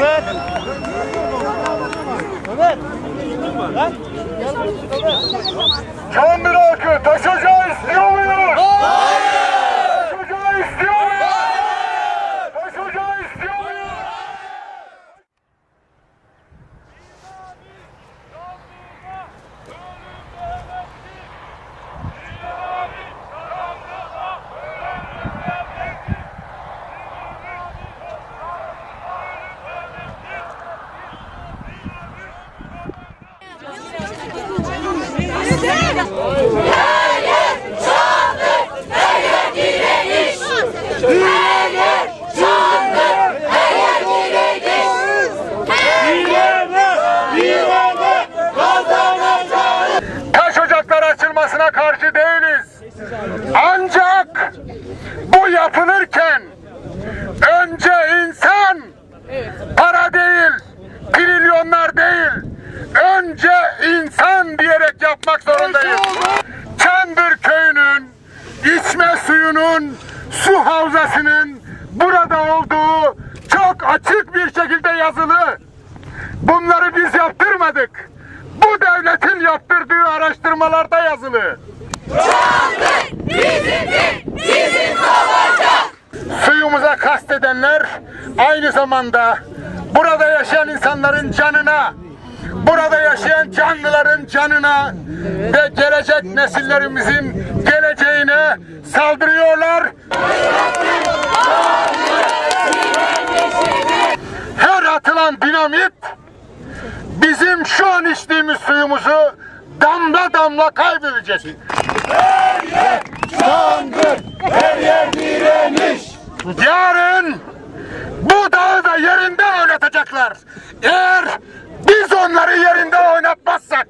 Ömer. Ömer. Lan. Can bir akı taşacağız diyor. Açılmasına karşı değiliz. Ancak bu yapılırken önce insan para değil, trilyonlar değil, önce insan diyerek yapmak zorundayız. Suyunun su havzasının burada olduğu çok açık bir şekilde yazılı. Bunları biz yaptırmadık. Bu devletin yaptırdığı araştırmalarda yazılı. Suyumuza kastedenler aynı zamanda burada yaşayan insanların canına, burada yaşayan canlıların canına ve gelecek nesillerimizin saldırıyorlar. Her atılan dinamit bizim şu an içtiğimiz suyumuzu damla damla kaybedecek. Yarın bu dağı da yerinden oynatacaklar. Eğer biz onları yerinden oynatmazsak.